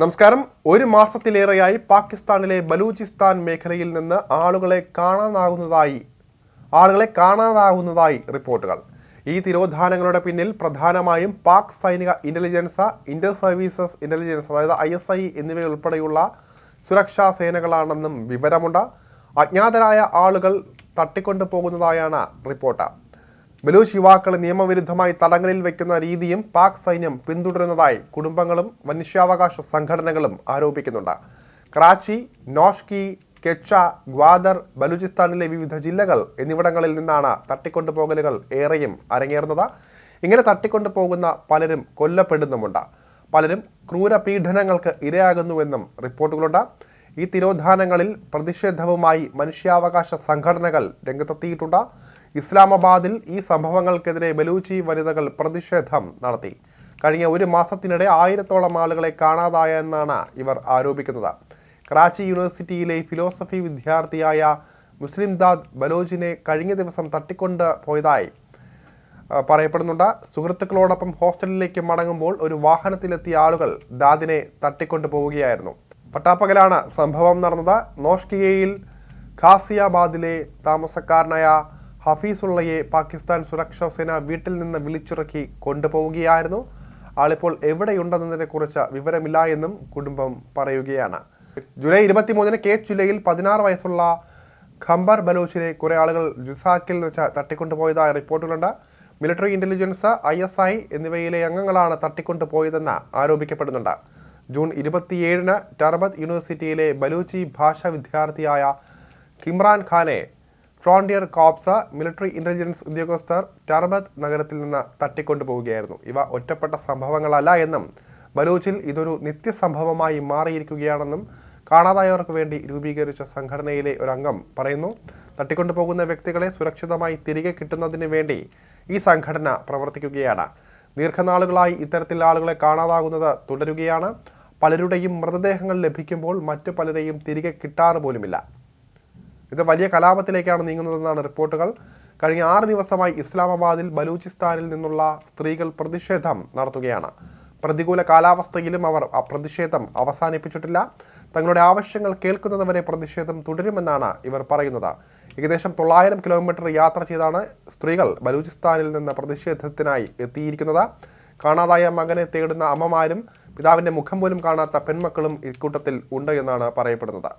നമസ്കാരം. ഒരു മാസത്തിലേറെയായി പാകിസ്ഥാനിലെ ബലൂചിസ്ഥാൻ മേഖലയിൽ നിന്ന് ആളുകളെ കാണാനാകുന്നതായി ആളുകളെ കാണാനാകുന്നതായി റിപ്പോർട്ടുകൾ. ഈ തിരോധാനങ്ങളുടെ പിന്നിൽ പ്രധാനമായും പാക് സൈനിക ഇന്റലിജൻസ് ഇന്റർ സർവീസസ് ഇന്റലിജൻസ് അതായത് ഐ എസ് ഐ എന്നിവയുൾപ്പെടെയുള്ള സുരക്ഷാ സേനകളാണെന്നും വിവരമുണ്ട്. അജ്ഞാതരായ ആളുകൾ തട്ടിക്കൊണ്ടു പോകുന്നതായാണ് റിപ്പോർട്ട്. ബലൂച്ച് യുവാക്കളെ നിയമവിരുദ്ധമായി തടങ്കലിൽ വെക്കുന്ന രീതിയും പാക് സൈന്യം പിന്തുടരുന്നതായി കുടുംബങ്ങളും മനുഷ്യാവകാശ സംഘടനകളും ആരോപിക്കുന്നുണ്ട്. കറാച്ചി നോഷ്കി കെച്ച ഗ്വാദർ ബലൂചിസ്ഥാനിലെ വിവിധ ജില്ലകൾ എന്നിവിടങ്ങളിൽ നിന്നാണ് തട്ടിക്കൊണ്ടുപോകലുകൾ ഏറെയും അരങ്ങേറുന്നത്. ഇങ്ങനെ തട്ടിക്കൊണ്ടുപോകുന്ന പലരും കൊല്ലപ്പെടുന്നുമുണ്ട്. പലരും ക്രൂരപീഡനങ്ങൾക്ക് ഇരയാകുന്നുവെന്നും റിപ്പോർട്ടുകളുണ്ട്. ഈ തിരോധാനങ്ങളിൽ പ്രതിഷേധവുമായി മനുഷ്യാവകാശ സംഘടനകൾ രംഗത്തെത്തിയിട്ടുണ്ട്. ഇസ്ലാമാബാദിൽ ഈ സംഭവങ്ങൾക്കെതിരെ ബലൂച്ചി വനിതകൾ പ്രതിഷേധം നടത്തി. കഴിഞ്ഞ ഒരു മാസത്തിനിടെ ആയിരത്തോളം ആളുകളെ കാണാതായെന്നാണ് ഇവർ ആരോപിക്കുന്നത്. കറാച്ചി യൂണിവേഴ്സിറ്റിയിലെ ഫിലോസഫി വിദ്യാർത്ഥിയായ മുസ്ലിം ദാദ് ബലോജിനെ കഴിഞ്ഞ ദിവസം തട്ടിക്കൊണ്ട് പോയതായി പറയപ്പെടുന്നുണ്ട്. സുഹൃത്തുക്കളോടൊപ്പം ഹോസ്റ്റലിലേക്ക് മടങ്ങുമ്പോൾ ഒരു വാഹനത്തിലെത്തിയ ആളുകൾ ദാദിനെ തട്ടിക്കൊണ്ടു പോവുകയായിരുന്നു. പട്ടാപ്പകലാണ് സംഭവം നടന്നത്. നോഷ്കിയയിൽ ഖാസിയാബാദിലെ താമസക്കാരനായ ഹഫീസുള്ളയെ പാകിസ്ഥാൻ സുരക്ഷാ സേന വീട്ടിൽ നിന്ന് വിളിച്ചിറക്കി കൊണ്ടുപോവുകയായിരുന്നു. ആളിപ്പോൾ എവിടെയുണ്ടെന്നതിനെ കുറിച്ച് വിവരമില്ല എന്നും കുടുംബം പറയുകയാണ്. ജൂലൈ ഇരുപത്തിമൂന്നിന് കെ ജില്ലയിൽ പതിനാറ് വയസ്സുള്ള ഖംബർ ബലോച്ചിനെ കുറെ ആളുകൾ ജുസാക്കിൽ വെച്ച് തട്ടിക്കൊണ്ടുപോയതായ റിപ്പോർട്ടുകളുണ്ട്. Military intelligence I S I എന്നിവയിലെ അംഗങ്ങളാണ് തട്ടിക്കൊണ്ടുപോയതെന്ന് ആരോപിക്കപ്പെടുന്നുണ്ട്. ജൂൺ ഇരുപത്തിയേഴിന് ടർബത്ത് യൂണിവേഴ്സിറ്റിയിലെ ബലൂച്ചി ഭാഷാ വിദ്യാർത്ഥിയായ കിമ്രാൻ ഖാനെ ഫ്രോണ്ടിയർ കോപ്സ മിലിറ്ററി ഇന്റലിജൻസ് ഉദ്യോഗസ്ഥർ ടർബത്ത് നഗരത്തിൽ നിന്ന് തട്ടിക്കൊണ്ടുപോവുകയായിരുന്നു. ഇവ ഒറ്റപ്പെട്ട സംഭവങ്ങളല്ല എന്നും ബലൂച്ചിൽ ഇതൊരു നിത്യസംഭവമായി മാറിയിരിക്കുകയാണെന്നും കാണാതായവർക്ക് വേണ്ടി രൂപീകരിച്ച സംഘടനയിലെ ഒരു അംഗം പറയുന്നു. തട്ടിക്കൊണ്ടുപോകുന്ന വ്യക്തികളെ സുരക്ഷിതമായി തിരികെ കിട്ടുന്നതിന് വേണ്ടി ഈ സംഘടന പ്രവർത്തിക്കുകയാണ്. ദീർഘനാളുകളായി ഇത്തരത്തിൽ ആളുകളെ കാണാതാകുന്നത് തുടരുകയാണ്. പലരുടെയും മൃതദേഹങ്ങൾ ലഭിക്കുമ്പോൾ മറ്റു പലരെയും തിരികെ കിട്ടാറ് പോലുമില്ല. ഇത് വലിയ കലാപത്തിലേക്കാണ് നീങ്ങുന്നതെന്നാണ് റിപ്പോർട്ടുകൾ. കഴിഞ്ഞ ആറ് ദിവസമായി ഇസ്ലാമാബാദിൽ ബലൂചിസ്ഥാനിൽ നിന്നുള്ള സ്ത്രീകൾ പ്രതിഷേധം നടത്തുകയാണ്. പ്രതികൂല കാലാവസ്ഥയിലും അവർ പ്രതിഷേധം അവസാനിപ്പിച്ചിട്ടില്ല. തങ്ങളുടെ ആവശ്യങ്ങൾ കേൾക്കുന്നതുവരെ പ്രതിഷേധം തുടരുമെന്നാണ് ഇവർ പറയുന്നത്. ഏകദേശം തൊള്ളായിരം കിലോമീറ്റർ യാത്ര ചെയ്താണ് സ്ത്രീകൾ ബലൂചിസ്ഥാനിൽ നിന്ന് പ്രതിഷേധത്തിനായി എത്തിയിരിക്കുന്നത്. കാണാതായ മകനെ തേടുന്ന അമ്മമാരും പിതാവിന്റെ മുഖം പോലും കാണാത്ത പെൺമക്കളും ഇക്കൂട്ടത്തിൽ ഉണ്ട് എന്നാണ് പറയപ്പെടുന്നത്.